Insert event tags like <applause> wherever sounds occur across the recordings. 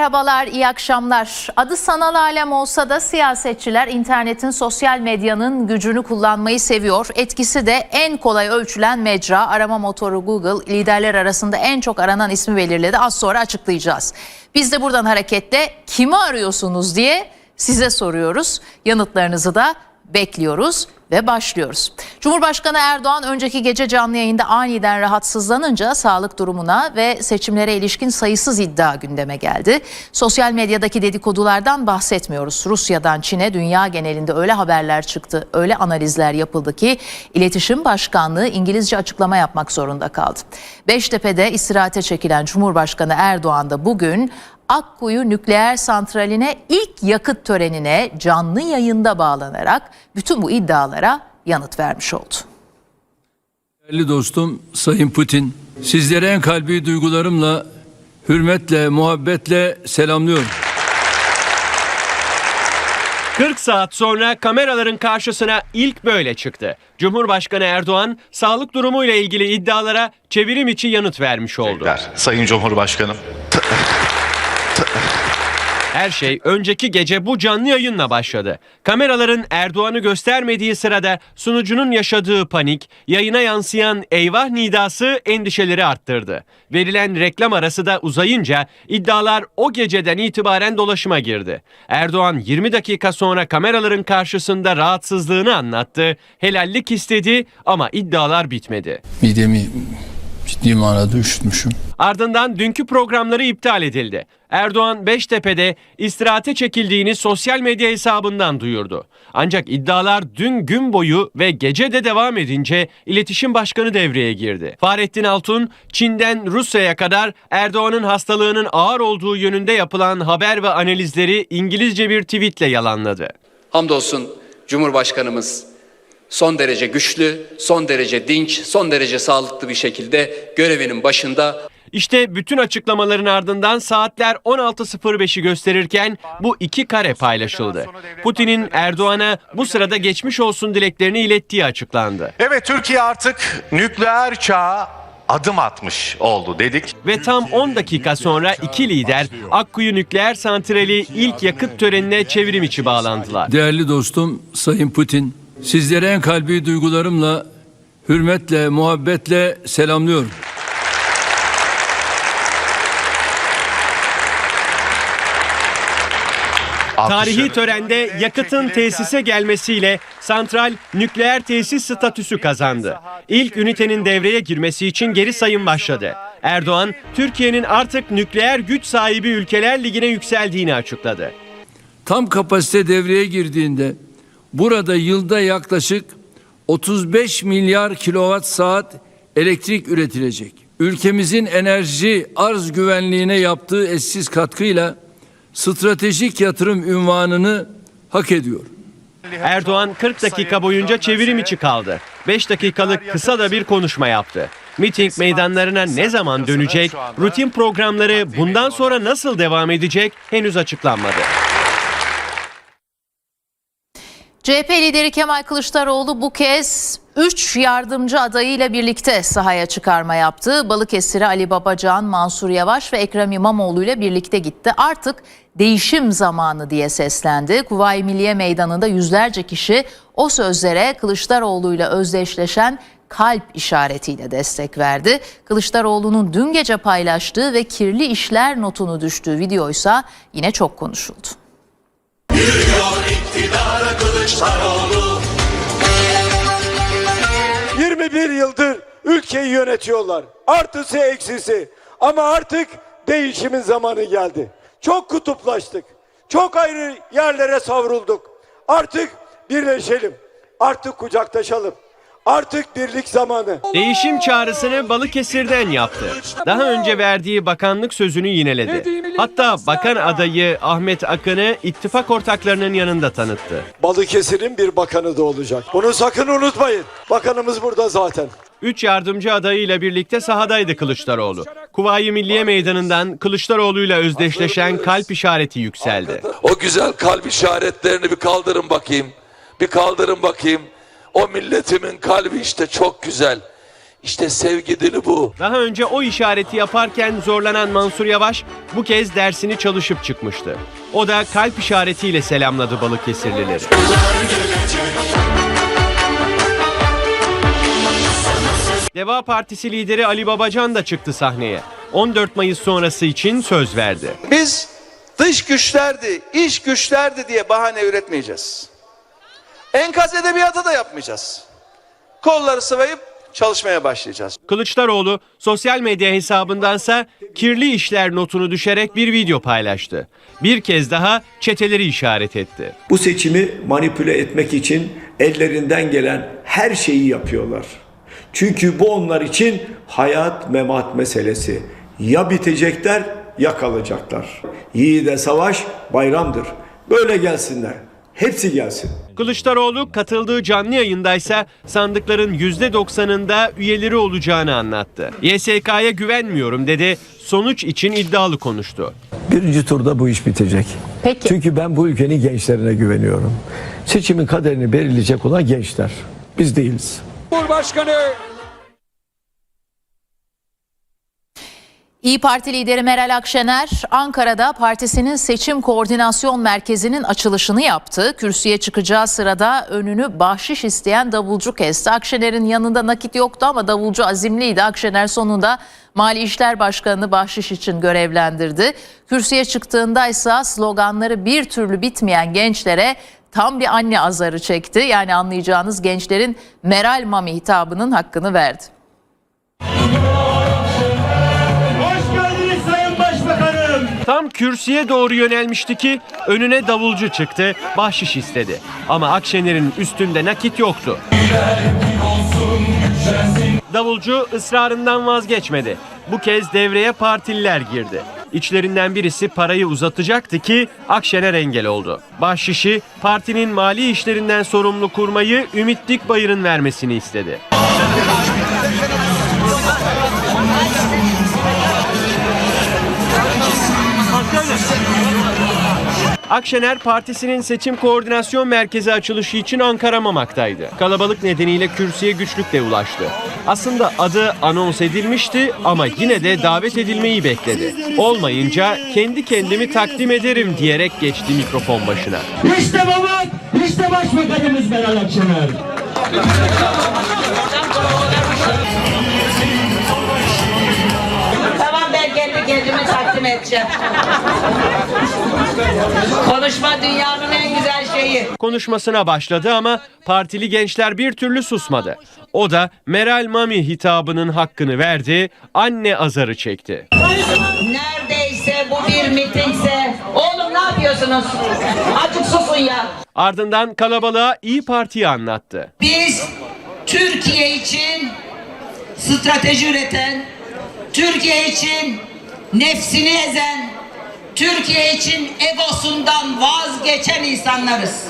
Merhabalar, iyi akşamlar. Adı sanal alem olsa da siyasetçiler internetin, sosyal medyanın gücünü kullanmayı seviyor. Etkisi de en kolay ölçülen mecra, arama motoru Google liderler arasında en çok aranan ismi belirledi. Az sonra açıklayacağız. Biz de buradan hareketle kimi arıyorsunuz diye size soruyoruz. Yanıtlarınızı da bekliyoruz ve başlıyoruz. Cumhurbaşkanı Erdoğan önceki gece canlı yayında aniden rahatsızlanınca sağlık durumuna ve seçimlere ilişkin sayısız iddia gündeme geldi. Sosyal medyadaki dedikodulardan bahsetmiyoruz. Rusya'dan Çin'e dünya genelinde öyle haberler çıktı, öyle analizler yapıldı ki İletişim Başkanlığı İngilizce açıklama yapmak zorunda kaldı. Beştepe'de istirahate çekilen Cumhurbaşkanı Erdoğan da bugün Akkuyu Nükleer Santrali'ne ilk yakıt törenine canlı yayında bağlanarak bütün bu iddialara yanıt vermiş oldu. Değerli dostum Sayın Putin, sizlere en kalbi duygularımla, hürmetle, muhabbetle selamlıyorum. 40 saat sonra kameraların karşısına ilk böyle çıktı. Cumhurbaşkanı Erdoğan sağlık durumuyla ilgili iddialara çevirim içi yanıt vermiş oldu. Sayın Cumhurbaşkanım. Her şey önceki gece bu canlı yayınla başladı. Kameraların Erdoğan'ı göstermediği sırada sunucunun yaşadığı panik, yayına yansıyan eyvah nidası endişeleri arttırdı. Verilen reklam arası da uzayınca iddialar o geceden itibaren dolaşıma girdi. Erdoğan 20 dakika sonra kameraların karşısında rahatsızlığını anlattı, helallik istedi ama iddialar bitmedi. Midemi ciddi manada üşütmüşüm. Ardından dünkü programları iptal edildi. Erdoğan Beştepe'de istirahate çekildiğini sosyal medya hesabından duyurdu. Ancak iddialar dün gün boyu ve gece de devam edince iletişim başkanı devreye girdi. Fahrettin Altun, Çin'den Rusya'ya kadar Erdoğan'ın hastalığının ağır olduğu yönünde yapılan haber ve analizleri İngilizce bir tweetle yalanladı. Hamdolsun Cumhurbaşkanımız son derece güçlü, son derece dinç, son derece sağlıklı bir şekilde görevinin başında İşte bütün açıklamaların ardından saatler 16.05'i gösterirken bu iki kare paylaşıldı. Putin'in Erdoğan'a bu sırada geçmiş olsun dileklerini ilettiği açıklandı. Evet Türkiye artık nükleer çağa adım atmış oldu dedik. Ve tam 10 dakika sonra iki lider Akkuyu Nükleer Santrali ilk yakıt törenine çevrim içi bağlandılar. Değerli dostum Sayın Putin, sizlere en kalbi duygularımla, hürmetle, muhabbetle selamlıyorum. Tarihi törende yakıtın tesise gelmesiyle santral nükleer tesis statüsü kazandı. İlk ünitenin devreye girmesi için geri sayım başladı. Erdoğan, Türkiye'nin artık nükleer güç sahibi ülkeler ligine yükseldiğini açıkladı. Tam kapasite devreye girdiğinde burada yılda yaklaşık 35 milyar kilowatt saat elektrik üretilecek. Ülkemizin enerji arz güvenliğine yaptığı eşsiz katkıyla stratejik yatırım ünvanını hak ediyor. Erdoğan 40 dakika boyunca çevirim içi kaldı. 5 dakikalık kısa da bir konuşma yaptı. Miting meydanlarına ne zaman dönecek, rutin programları bundan sonra nasıl devam edecek henüz açıklanmadı. CHP lideri Kemal Kılıçdaroğlu bu kez 3 yardımcı adayıyla birlikte sahaya çıkarma yaptı. Balıkesir'e Ali Babacan, Mansur Yavaş ve Ekrem İmamoğlu ile birlikte gitti. Artık değişim zamanı diye seslendi. Kuvayi Milliye Meydanı'nda yüzlerce kişi o sözlere Kılıçdaroğlu ile özdeşleşen kalp işaretiyle destek verdi. Kılıçdaroğlu'nun dün gece paylaştığı ve kirli işler notunu düştüğü videoysa yine çok konuşuldu. 21 yıldır ülkeyi yönetiyorlar. Artısı eksisi. Ama artık değişimin zamanı geldi. Çok kutuplaştık. Çok ayrı yerlere savrulduk. Artık birleşelim. Artık kucaklaşalım. Artık birlik zamanı. Değişim çağrısını Balıkesir'den yaptı. Daha önce verdiği bakanlık sözünü yineledi. Hatta bakan adayı Ahmet Akın'ı ittifak ortaklarının yanında tanıttı. Balıkesir'in bir bakanı da olacak. Bunu sakın unutmayın. Bakanımız burada zaten. Üç yardımcı adayıyla birlikte sahadaydı Kılıçdaroğlu. Kuvayi Milliye Meydanı'ndan Kılıçdaroğlu'yla özdeşleşen kalp işareti yükseldi. O güzel kalp işaretlerini bir kaldırın bakayım. Bir kaldırın bakayım. O milletimin kalbi işte çok güzel. İşte sevgi dili bu. Daha önce o işareti yaparken zorlanan Mansur Yavaş bu kez dersini çalışıp çıkmıştı. O da kalp işaretiyle selamladı Balıkesirlileri. Deva Partisi lideri Ali Babacan da çıktı sahneye. 14 Mayıs sonrası için söz verdi. Biz dış güçlerdi, iş güçlerdi diye bahane üretmeyeceğiz. Enkaz edebiyatı da yapmayacağız. Kolları sıvayıp çalışmaya başlayacağız. Kılıçdaroğlu sosyal medya hesabındansa kirli işler notunu düşerek bir video paylaştı. Bir kez daha çeteleri işaret etti. Bu seçimi manipüle etmek için ellerinden gelen her şeyi yapıyorlar. Çünkü bu onlar için hayat memat meselesi. Ya bitecekler ya kalacaklar. Yiğide savaş bayramdır. Böyle gelsinler. Hepsi gelsin. Kılıçdaroğlu katıldığı canlı yayındaysa sandıkların %90'ında üyeleri olacağını anlattı. YSK'ya güvenmiyorum dedi. Sonuç için iddialı konuştu. Birinci turda bu iş bitecek. Peki. Çünkü ben bu ülkenin gençlerine güveniyorum. Seçimin kaderini belirleyecek olan gençler. Biz değiliz. İyi Parti lideri Meral Akşener Ankara'da partisinin seçim koordinasyon merkezinin açılışını yaptı. Kürsüye çıkacağı sırada önünü bahşiş isteyen davulcu kesti. Akşener'in yanında nakit yoktu ama davulcu azimliydi. Akşener sonunda Mali İşler Başkanı'nı bahşiş için görevlendirdi. Kürsüye çıktığında ise sloganları bir türlü bitmeyen gençlere tam bir anne azarı çekti. Yani anlayacağınız gençlerin Meral Mami hitabının hakkını verdi. Tam kürsüye doğru yönelmişti ki önüne davulcu çıktı, bahşiş istedi. Ama Akşener'in üstünde nakit yoktu. Davulcu ısrarından vazgeçmedi. Bu kez devreye partililer girdi. İçlerinden birisi parayı uzatacaktı ki Akşener engel oldu. Bahşişi partinin mali işlerinden sorumlu kurmayı Ümit Dikbayır'ın vermesini istedi. Akşener partisinin seçim koordinasyon merkezi açılışı için Ankara Mamak'taydı. Kalabalık nedeniyle kürsüye güçlükle ulaştı. Aslında adı anons edilmişti ama yine de davet edilmeyi bekledi. Olmayınca kendi kendimi takdim ederim diyerek geçti mikrofon başına. İşte baba, işte başbakanımız Meral Akşener. Ben kendi kendime takdim edeceğim. Konuşma dünyanın en güzel şeyi. Konuşmasına başladı ama partili gençler bir türlü susmadı. O da Meral Mami hitabının hakkını verdi, anne azarı çekti. Neredeyse bu bir mitingse. Oğlum ne yapıyorsunuz? Azıcık susun ya. Ardından kalabalığa İyi Parti'yi anlattı. Biz Türkiye için strateji üreten, Türkiye için nefsini ezen, Türkiye için egosundan vazgeçen insanlarız.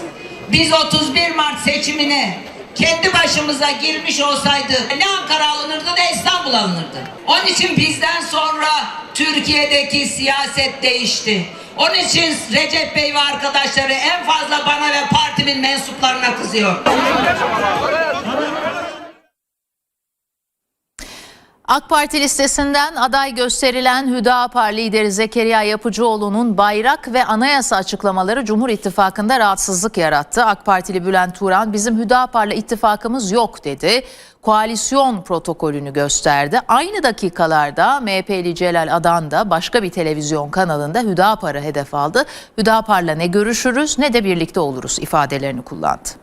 Biz 31 Mart seçimine kendi başımıza girmiş olsaydı ne Ankara alınırdı ne İstanbul alınırdı. Onun için bizden sonra Türkiye'deki siyaset değişti. Onun için Recep Bey ve arkadaşları en fazla bana ve partimin mensuplarına kızıyor. AK Parti listesinden aday gösterilen Hüdapar lideri Zekeriya Yapıcıoğlu'nun bayrak ve anayasa açıklamaları Cumhur İttifakı'nda rahatsızlık yarattı. AK Partili Bülent Turan bizim Hüdapar'la ittifakımız yok dedi. Koalisyon protokolünü gösterdi. Aynı dakikalarda MHP'li Celal Adan da başka bir televizyon kanalında Hüdapar'ı hedef aldı. Hüdapar'la ne görüşürüz ne de birlikte oluruz ifadelerini kullandı.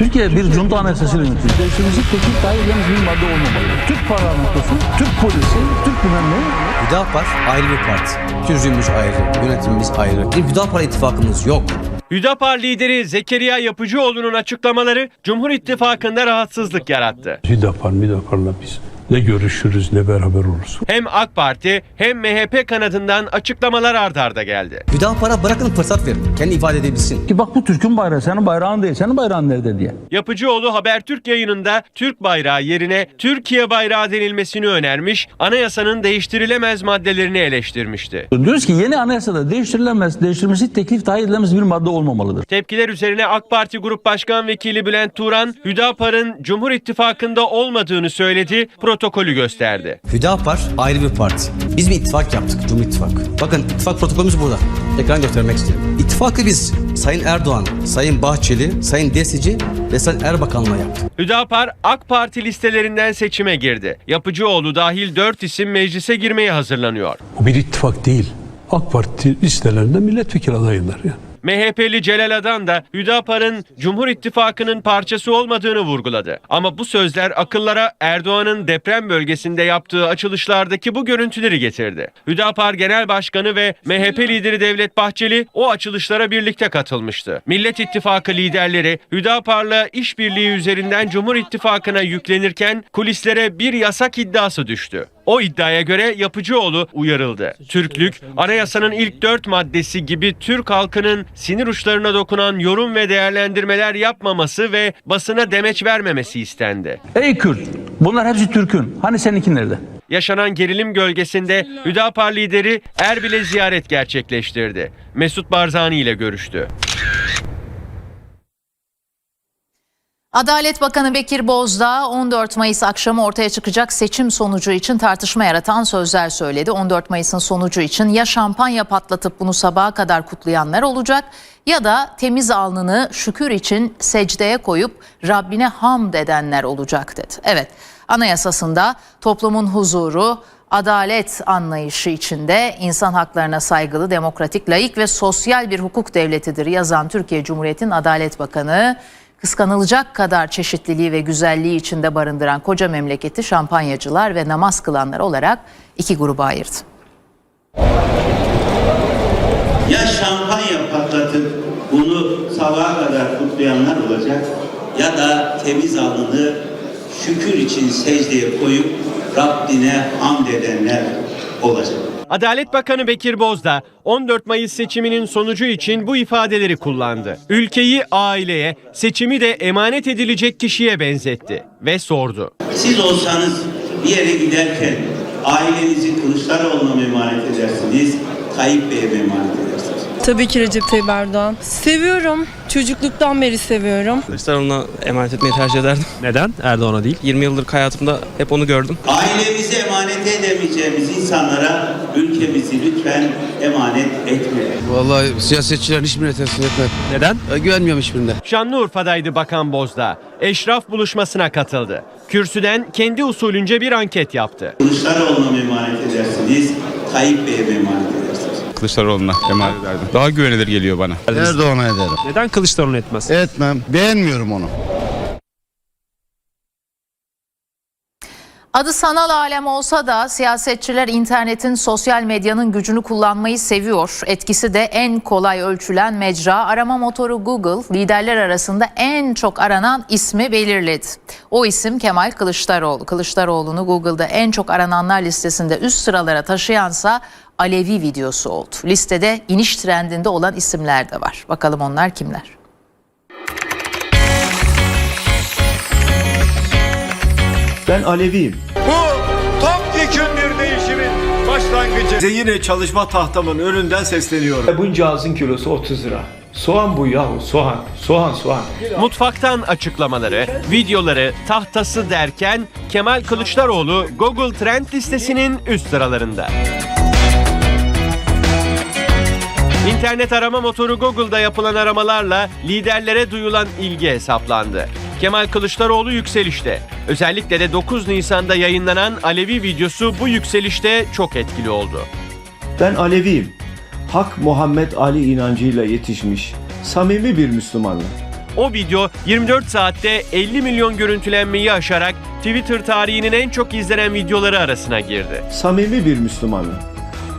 Türkiye bir junta anayasasıyla yönetilir. Devletimizin teklif dair yalnız bir madde olmamalı. Türk parlamentosu, Türk polisi, Türk bilmem ne Hüdapar ayrı bir parti. Türcümüz ayrı, yönetimimiz ayrı. Bir Hüdapar ittifakımız yok. Hüdapar lideri Zekeriya Yapıcıoğlu'nun açıklamaları Cumhur İttifakı'nda rahatsızlık yarattı. Hüdapar, Müdapar'la biz Ne görüşürüz ne beraber oluruz. Hem AK Parti hem MHP kanadından açıklamalar ard arda geldi. Hüdapar'a bırakın fırsat verin. Kendi ifade edebilsin. Ki bak bu Türk'ün bayrağı senin bayrağın değil. Senin bayrağın nerede diye. Yapıcıoğlu Habertürk yayınında Türk bayrağı yerine Türkiye bayrağı denilmesini önermiş, anayasanın değiştirilemez maddelerini eleştirmişti. Diyoruz ki yeni anayasada değiştirilemez, değiştirilmesi teklif dahi edilemez bir madde olmamalıdır. Tepkiler üzerine AK Parti Grup Başkan Vekili Bülent Turan, Hüdapar'ın Cumhur İttifakı'nda olmadığını söyledi, protokolü gösterdi. Hüdapar ayrı bir parti. Biz bir ittifak yaptık, Cumhur İttifakı. Bakın ittifak protokolümüz burada. Tekrar göstermek istiyorum. İttifakı biz Sayın Erdoğan, Sayın Bahçeli, Sayın Desici ve Sayın Erbakan'la yaptık. Hüdapar AK Parti listelerinden seçime girdi. Yapıcıoğlu dahil 4 isim meclise girmeye hazırlanıyor. O bir ittifak değil. AK Parti listelerinde milletvekili adaylar yani. MHP'li Celal Adan da Hüdapar'ın Cumhur İttifakı'nın parçası olmadığını vurguladı. Ama bu sözler akıllara Erdoğan'ın deprem bölgesinde yaptığı açılışlardaki bu görüntüleri getirdi. Hüdapar Genel Başkanı ve MHP lideri Devlet Bahçeli o açılışlara birlikte katılmıştı. Millet İttifakı liderleri Hüdapar'la işbirliği üzerinden Cumhur İttifakı'na yüklenirken kulislere bir yasak iddiası düştü. O iddiaya göre Yapıcıoğlu uyarıldı. Türklük, anayasanın ilk dört maddesi gibi Türk halkının sinir uçlarına dokunan yorum ve değerlendirmeler yapmaması ve basına demeç vermemesi istendi. Ey Kürt! Bunlar hepsi Türk'ün. Hani seninki nerede? Yaşanan gerilim gölgesinde Hüdapar lideri Erbil'e ziyaret gerçekleştirdi. Mesut Barzani ile görüştü. Adalet Bakanı Bekir Bozdağ 14 Mayıs akşamı ortaya çıkacak seçim sonucu için tartışma yaratan sözler söyledi. 14 Mayıs'ın sonucu için ya şampanya patlatıp bunu sabaha kadar kutlayanlar olacak ya da temiz alnını şükür için secdeye koyup Rabbine hamd edenler olacak dedi. Evet anayasasında toplumun huzuru, adalet anlayışı içinde insan haklarına saygılı, demokratik, layık ve sosyal bir hukuk devletidir yazan Türkiye Cumhuriyeti'nin Adalet Bakanı kıskanılacak kadar çeşitliliği ve güzelliği içinde barındıran koca memleketi şampanyacılar ve namaz kılanlar olarak iki gruba ayırdı. Ya şampanya patlatıp bunu sabaha kadar kutlayanlar olacak ya da temiz alnını şükür için secdeye koyup Rabbine hamd edenler olacak. Adalet Bakanı Bekir Bozdağ 14 Mayıs seçiminin sonucu için bu ifadeleri kullandı. Ülkeyi aileye, seçimi de emanet edilecek kişiye benzetti ve sordu. Siz olsanız bir yere giderken ailenizi Kılıçdaroğlu'na emanet edersiniz, Tayyip Bey'e emanet edersiniz? Tabii ki Recep Tayyip Erdoğan. Seviyorum. Çocukluktan beri seviyorum. Kılıçdaroğlu'na emanet etmeyi tercih ederdim. Neden? Erdoğan'a değil. 20 yıldır hayatımda hep onu gördüm. Ailemizi emanet edemeyeceğimiz insanlara ülkemizi lütfen emanet etmeyin. Vallahi siyasetçilerin hiçbirine teslim etmem. Neden? Güvenmiyorum hiçbirine. Şanlıurfa'daydı Bakan Bozdağ. Eşraf buluşmasına katıldı. Kürsüden kendi usulünce bir anket yaptı. Kılıçdaroğlu'na mı emanet edersiniz, Tayyip Bey'e emanet edersiniz? Kılıçdaroğlu'na emanet ederdim. Daha güvenilir geliyor bana. Erdoğan'a ederim. Neden Kılıçdaroğlu etmez? Etmem. Beğenmiyorum onu. Adı sanal alem olsa da siyasetçiler internetin sosyal medyanın gücünü kullanmayı seviyor. Etkisi de en kolay ölçülen mecra arama motoru Google liderler arasında en çok aranan ismi belirledi. O isim Kemal Kılıçdaroğlu. Kılıçdaroğlu'nu Google'da en çok arananlar listesinde üst sıralara taşıyansa Alevi videosu oldu. Listede iniş trendinde olan isimler de var. Bakalım onlar kimler? Ben Aleviyim. Bu topyekun bir değişimin başlangıcı. Size yine çalışma tahtamın önünden sesleniyorum. Bunca ağzın kilosu 30 lira. Soğan bu yahu soğan. Soğan soğan. Mutfaktan açıklamaları, videoları, tahtası derken Kemal Kılıçdaroğlu Google Trend listesinin üst sıralarında. İnternet arama motoru Google'da yapılan aramalarla liderlere duyulan ilgi hesaplandı. Kemal Kılıçdaroğlu yükselişte. Özellikle de 9 Nisan'da yayınlanan Alevi videosu bu yükselişte çok etkili oldu. Ben Aleviyim. Hak Muhammed Ali inancıyla yetişmiş samimi bir Müslümanım. O video 24 saatte 50 milyon görüntülenmeyi aşarak Twitter tarihinin en çok izlenen videoları arasına girdi. Samimi bir Müslümanım.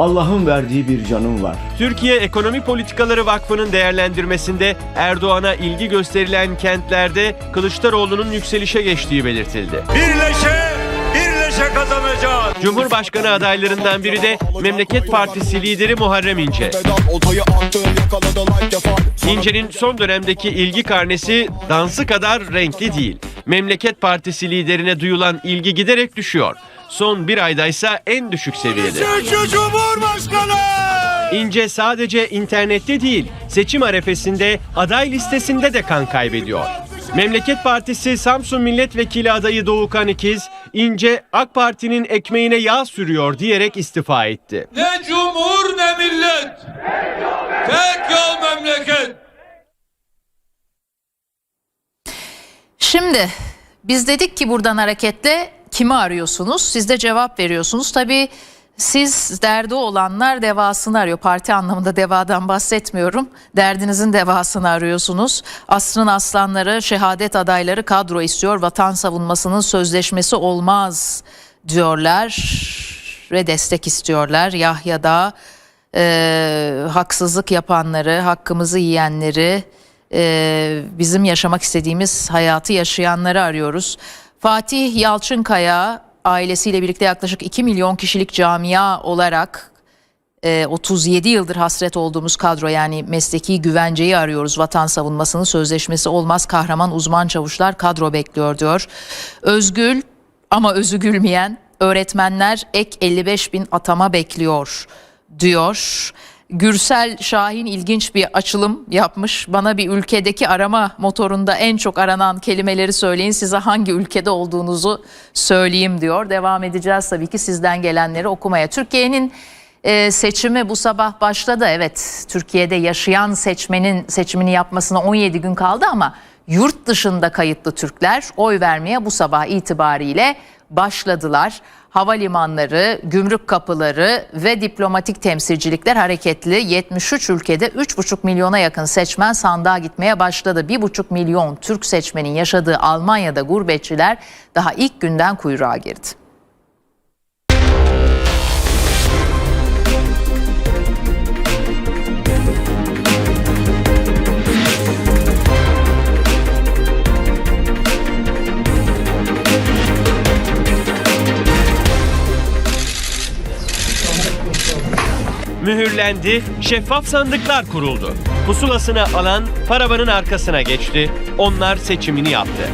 Allah'ın verdiği bir canım var. Türkiye Ekonomi Politikaları Vakfı'nın değerlendirmesinde Erdoğan'a ilgi gösterilen kentlerde Kılıçdaroğlu'nun yükselişe geçtiği belirtildi. Birleşe, birleşe kazanacağız. Cumhurbaşkanı adaylarından biri de Memleket Partisi lideri Muharrem İnce. İnce'nin son dönemdeki ilgi karnesi dansı kadar renkli değil. Memleket Partisi liderine duyulan ilgi giderek düşüyor. Son bir ayda ise en düşük seviyede. Şu Cumhurbaşkanı! İnce sadece internette değil, seçim arefesinde aday listesinde de kan kaybediyor. Memleket Partisi Samsun Milletvekili adayı Doğukan İkiz, İnce AK Parti'nin ekmeğine yağ sürüyor diyerek istifa etti. Ne cumhur ne millet. Tek yol memleket. Şimdi biz dedik ki buradan hareketle kimi arıyorsunuz? Siz de cevap veriyorsunuz. Tabii siz derdi olanlar devasını arıyor. Parti anlamında devadan bahsetmiyorum. Derdinizin devasını arıyorsunuz. Asrın aslanları, şehadet adayları kadro istiyor. Vatan savunmasının sözleşmesi olmaz diyorlar ve destek istiyorlar. Yahya'da e, haksızlık yapanları, hakkımızı yiyenleri, e, bizim yaşamak istediğimiz hayatı yaşayanları arıyoruz. Fatih Yalçınkaya ailesiyle birlikte yaklaşık 2 milyon kişilik camia olarak e, 37 yıldır hasret olduğumuz kadro yani mesleki güvenceyi arıyoruz. Vatan savunmasının sözleşmesi olmaz kahraman uzman çavuşlar kadro bekliyor diyor. Özgül ama özü gülmeyen öğretmenler ek 55 bin atama bekliyor diyor. Gürsel Şahin ilginç bir açılım yapmış. Bana bir ülkedeki arama motorunda en çok aranan kelimeleri söyleyin. Size hangi ülkede olduğunuzu söyleyeyim diyor. Devam edeceğiz tabii ki sizden gelenleri okumaya. Türkiye'nin e, seçimi bu sabah başladı. Evet Türkiye'de yaşayan seçmenin seçimini yapmasına 17 gün kaldı ama yurt dışında kayıtlı Türkler oy vermeye bu sabah itibariyle başladılar. Havalimanları, gümrük kapıları ve diplomatik temsilcilikler hareketli 73 ülkede 3,5 milyona yakın seçmen sandığa gitmeye başladı. 1,5 milyon Türk seçmenin yaşadığı Almanya'da gurbetçiler daha ilk günden kuyruğa girdi. Mühürlendi, şeffaf sandıklar kuruldu. Pusulasını alan paravanın arkasına geçti. Onlar seçimini yaptı.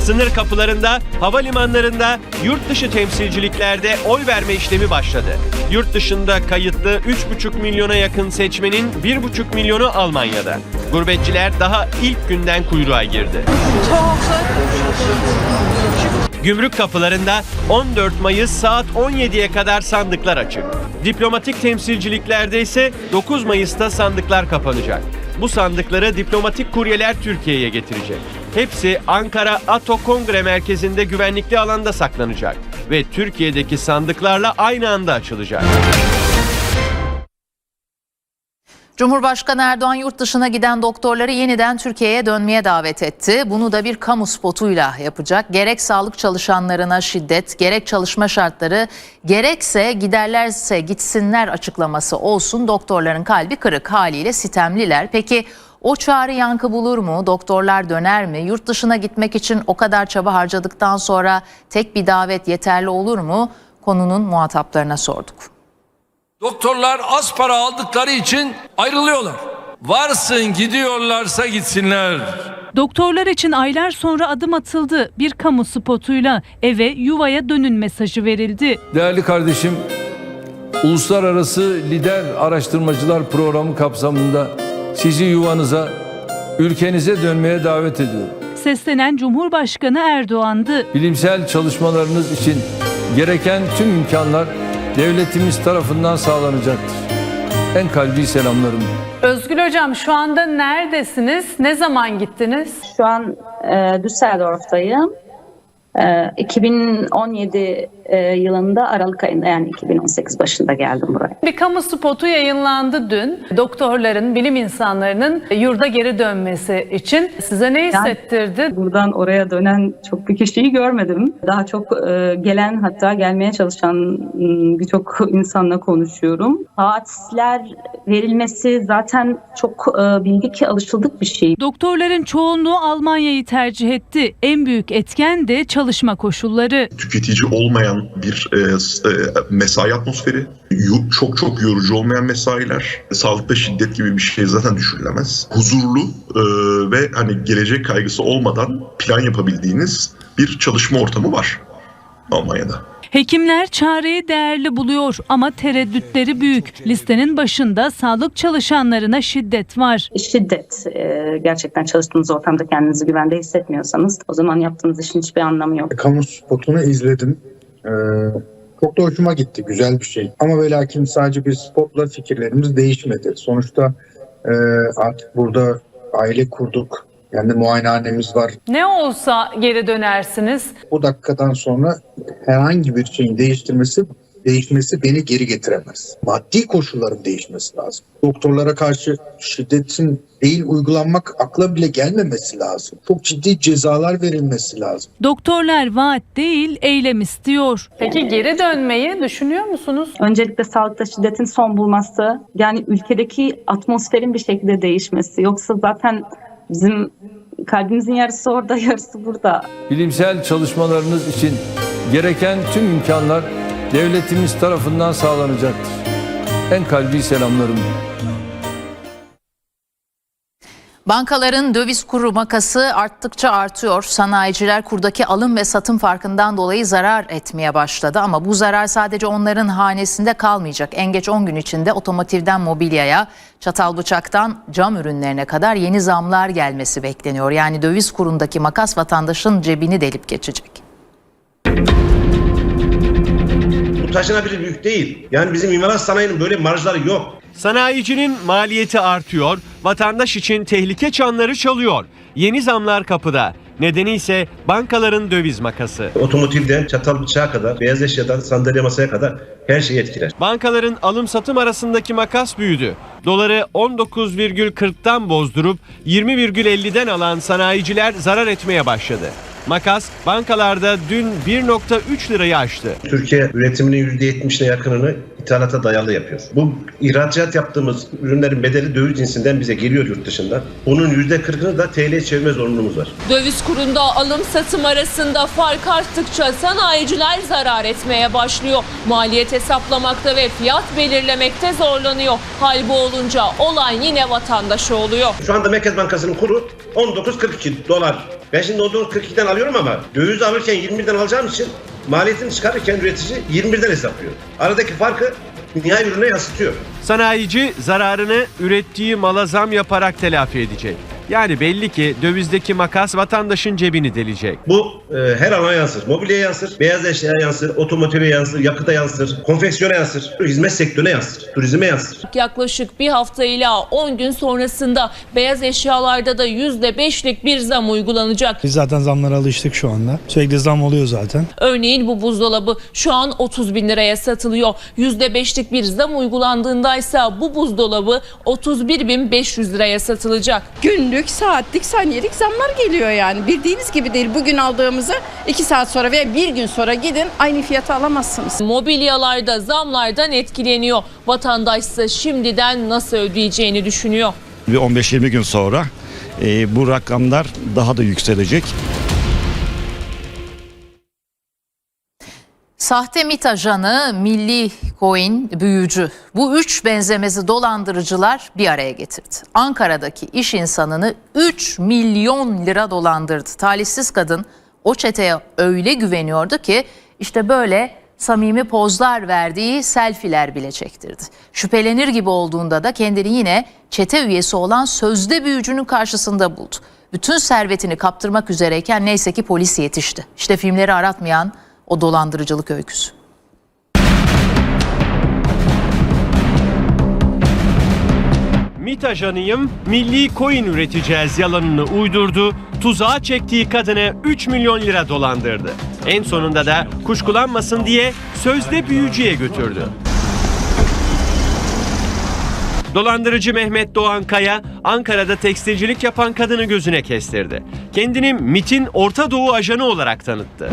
Sınır kapılarında, havalimanlarında, yurt dışı temsilciliklerde oy verme işlemi başladı. Yurt dışında kayıtlı 3,5 milyona yakın seçmenin 1,5 milyonu Almanya'da. Gurbetçiler daha ilk günden kuyruğa girdi. Gümrük kapılarında 14 Mayıs saat 17'ye kadar sandıklar açık. Diplomatik temsilciliklerde ise 9 Mayıs'ta sandıklar kapanacak. Bu sandıkları diplomatik kuryeler Türkiye'ye getirecek. Hepsi Ankara Ato Kongre Merkezi'nde güvenlikli alanda saklanacak ve Türkiye'deki sandıklarla aynı anda açılacak. Cumhurbaşkanı Erdoğan yurt dışına giden doktorları yeniden Türkiye'ye dönmeye davet etti. Bunu da bir kamu spotuyla yapacak. Gerek sağlık çalışanlarına şiddet, gerek çalışma şartları, gerekse giderlerse gitsinler açıklaması olsun. Doktorların kalbi kırık haliyle sitemliler. Peki o çağrı yankı bulur mu? Doktorlar döner mi? Yurt dışına gitmek için o kadar çaba harcadıktan sonra tek bir davet yeterli olur mu? Konunun muhataplarına sorduk. Doktorlar az para aldıkları için ayrılıyorlar. Varsın gidiyorlarsa gitsinler. Doktorlar için aylar sonra adım atıldı. Bir kamu spotuyla eve yuvaya dönün mesajı verildi. Değerli kardeşim, Uluslararası Lider Araştırmacılar Programı kapsamında sizi yuvanıza, ülkenize dönmeye davet ediyorum. Seslenen Cumhurbaşkanı Erdoğan'dı. Bilimsel çalışmalarınız için gereken tüm imkanlar devletimiz tarafından sağlanacaktır. En kalbi selamlarım. Özgül Hocam şu anda neredesiniz? Ne zaman gittiniz? Şu an e, Düsseldorf'tayım. E, 2017 e, yılında Aralık ayında yani 2018 başında geldim buraya. Bir kamu spotu yayınlandı dün. Doktorların, bilim insanlarının yurda geri dönmesi için size ne hissettirdi? Buradan oraya dönen çok bir kişiyi görmedim. Daha çok e, gelen hatta gelmeye çalışan birçok insanla konuşuyorum. Saatler verilmesi zaten çok e, bildik ki alışıldık bir şey. Doktorların çoğunluğu Almanya'yı tercih etti. En büyük etken de çalışma koşulları. tüketici olmayan bir e, e, mesai atmosferi, çok çok yorucu olmayan mesailer, sağlıkta şiddet gibi bir şey zaten düşürülemez. Huzurlu e, ve hani gelecek kaygısı olmadan plan yapabildiğiniz bir çalışma ortamı var Almanya'da. Hekimler çareyi değerli buluyor ama tereddütleri büyük. Listenin başında sağlık çalışanlarına şiddet var. Şiddet e, gerçekten çalıştığınız ortamda kendinizi güvende hissetmiyorsanız o zaman yaptığınız işin hiçbir anlamı yok. Kamu spotunu izledim. Ee, çok da hoşuma gitti. Güzel bir şey. Ama ve lakin sadece bir spotla fikirlerimiz değişmedi. Sonuçta e, artık burada aile kurduk. Kendi muayenehanemiz var. Ne olsa geri dönersiniz. Bu dakikadan sonra herhangi bir şeyin değiştirmesi değişmesi beni geri getiremez. Maddi koşulların değişmesi lazım. Doktorlara karşı şiddetin değil uygulanmak akla bile gelmemesi lazım. Çok ciddi cezalar verilmesi lazım. Doktorlar vaat değil, eylem istiyor. Peki geri dönmeyi düşünüyor musunuz? Öncelikle sağlıkta şiddetin son bulması, yani ülkedeki atmosferin bir şekilde değişmesi. Yoksa zaten bizim kalbimizin yarısı orada, <laughs> yarısı burada. Bilimsel çalışmalarınız için gereken tüm imkanlar devletimiz tarafından sağlanacaktır. En kalbi selamlarım. Bankaların döviz kuru makası arttıkça artıyor. Sanayiciler kurdaki alım ve satım farkından dolayı zarar etmeye başladı. Ama bu zarar sadece onların hanesinde kalmayacak. En geç 10 gün içinde otomotivden mobilyaya, çatal bıçaktan cam ürünlerine kadar yeni zamlar gelmesi bekleniyor. Yani döviz kurundaki makas vatandaşın cebini delip geçecek. Bu taşınabilir yük değil. Yani bizim imalat sanayinin böyle marjları yok. Sanayicinin maliyeti artıyor, vatandaş için tehlike çanları çalıyor. Yeni zamlar kapıda. Nedeni ise bankaların döviz makası. Otomotivden çatal bıçağa kadar, beyaz eşyadan sandalye masaya kadar her şeyi etkiler. Bankaların alım satım arasındaki makas büyüdü. Doları 19,40'tan bozdurup 20,50'den alan sanayiciler zarar etmeye başladı. Makas bankalarda dün 1.3 lirayı aştı. Türkiye üretiminin %70'ine yakınını ithalata dayalı yapıyor. Bu ihracat yaptığımız ürünlerin bedeli döviz cinsinden bize geliyor yurt dışından. Bunun %40'ını da TL'ye çevirme zorunluluğumuz var. Döviz kurunda alım satım arasında fark arttıkça sanayiciler zarar etmeye başlıyor. Maliyet hesaplamakta ve fiyat belirlemekte zorlanıyor. Hal bu olunca olan yine vatandaşı oluyor. Şu anda Merkez Bankası'nın kuru 19.42 dolar. Ben şimdi 19.42'den alıyorum ama döviz alırken 21'den alacağım için maliyetini çıkarırken üretici 21'den hesaplıyor. Aradaki farkı nihai ürüne yansıtıyor. Sanayici zararını ürettiği mala zam yaparak telafi edecek. Yani belli ki dövizdeki makas vatandaşın cebini delecek. Bu e, her alana yansır. Mobilyaya yansır, beyaz eşyaya yansır, otomotive yansır, yakıta yansır, konfeksiyona yansır, hizmet sektörüne yansır, turizme yansır. Yaklaşık bir haftayla 10 gün sonrasında beyaz eşyalarda da %5'lik bir zam uygulanacak. Biz zaten zamlara alıştık şu anda. Sürekli zam oluyor zaten. Örneğin bu buzdolabı şu an 30 bin liraya satılıyor. %5'lik bir zam uygulandığındaysa bu buzdolabı 31 bin 500 liraya satılacak. Günlük, saatlik, saniyelik zamlar geliyor yani. Bildiğiniz gibi değil. Bugün aldığımızı 2 saat sonra veya bir gün sonra gidin aynı fiyata alamazsınız. Mobilyalarda zamlardan etkileniyor. Vatandaş ise şimdiden nasıl ödeyeceğini düşünüyor. Bir 15-20 gün sonra e, bu rakamlar daha da yükselecek. Sahte MİT ajanı, milli coin, büyücü. Bu üç benzemezi dolandırıcılar bir araya getirdi. Ankara'daki iş insanını 3 milyon lira dolandırdı. Talihsiz kadın o çeteye öyle güveniyordu ki işte böyle samimi pozlar verdiği selfiler bile çektirdi. Şüphelenir gibi olduğunda da kendini yine çete üyesi olan sözde büyücünün karşısında buldu. Bütün servetini kaptırmak üzereyken neyse ki polis yetişti. İşte filmleri aratmayan o dolandırıcılık öyküsü. MİT ajanıyım, milli coin üreteceğiz yalanını uydurdu, tuzağa çektiği kadını 3 milyon lira dolandırdı. En sonunda da kuşkulanmasın diye sözde büyücüye götürdü. Dolandırıcı Mehmet Doğan Kaya, Ankara'da tekstilcilik yapan kadını gözüne kestirdi. Kendini MIT'in Orta Doğu ajanı olarak tanıttı.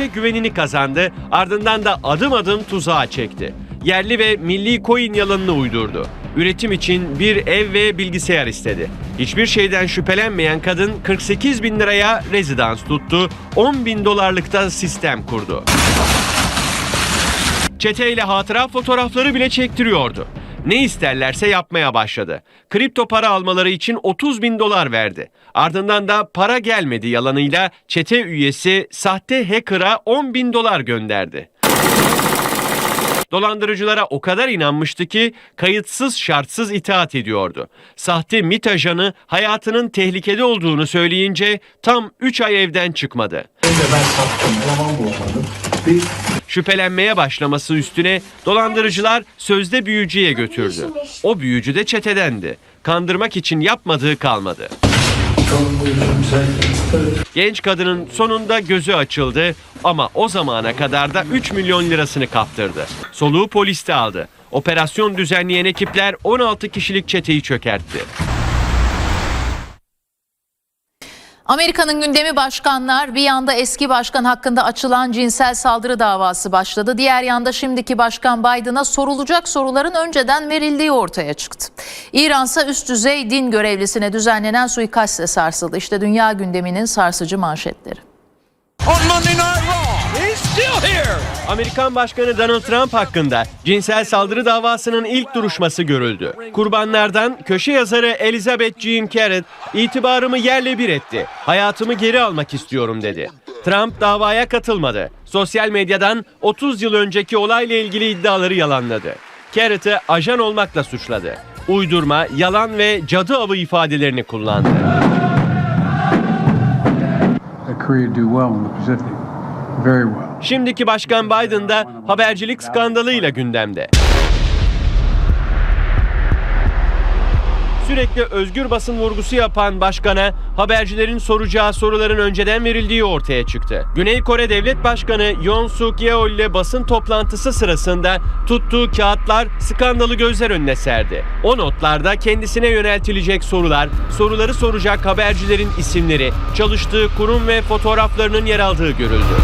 Önce güvenini kazandı, ardından da adım adım tuzağa çekti. Yerli ve milli coin yalanını uydurdu. Üretim için bir ev ve bilgisayar istedi. Hiçbir şeyden şüphelenmeyen kadın 48 bin liraya rezidans tuttu, 10 bin dolarlıkta sistem kurdu. Çeteyle hatıra fotoğrafları bile çektiriyordu. Ne isterlerse yapmaya başladı. Kripto para almaları için 30 bin dolar verdi. Ardından da para gelmedi yalanıyla çete üyesi sahte hacker'a 10 bin dolar gönderdi. Dolandırıcılara o kadar inanmıştı ki kayıtsız şartsız itaat ediyordu. Sahte MİT ajanı hayatının tehlikede olduğunu söyleyince tam 3 ay evden çıkmadı. Şüphelenmeye başlaması üstüne dolandırıcılar sözde büyücüye götürdü. O büyücü de çetedendi. Kandırmak için yapmadığı kalmadı. Genç kadının sonunda gözü açıldı ama o zamana kadar da 3 milyon lirasını kaptırdı. Soluğu poliste aldı. Operasyon düzenleyen ekipler 16 kişilik çeteyi çökertti. Amerika'nın gündemi başkanlar bir yanda eski başkan hakkında açılan cinsel saldırı davası başladı. Diğer yanda şimdiki başkan Biden'a sorulacak soruların önceden verildiği ortaya çıktı. İransa üst düzey din görevlisine düzenlenen suikastle sarsıldı. İşte dünya gündeminin sarsıcı manşetleri. Amerikan Başkanı Donald Trump hakkında cinsel saldırı davasının ilk duruşması görüldü. Kurbanlardan köşe yazarı Elizabeth Jean Carrot itibarımı yerle bir etti. Hayatımı geri almak istiyorum dedi. Trump davaya katılmadı. Sosyal medyadan 30 yıl önceki olayla ilgili iddiaları yalanladı. Carrot'ı ajan olmakla suçladı. Uydurma, yalan ve cadı avı ifadelerini kullandı. Şimdiki Başkan Biden da habercilik skandalıyla gündemde. Sürekli özgür basın vurgusu yapan başkana habercilerin soracağı soruların önceden verildiği ortaya çıktı. Güney Kore Devlet Başkanı Yoon Suk Yeol ile basın toplantısı sırasında tuttuğu kağıtlar skandalı gözler önüne serdi. O notlarda kendisine yöneltilecek sorular, soruları soracak habercilerin isimleri, çalıştığı kurum ve fotoğraflarının yer aldığı görüldü.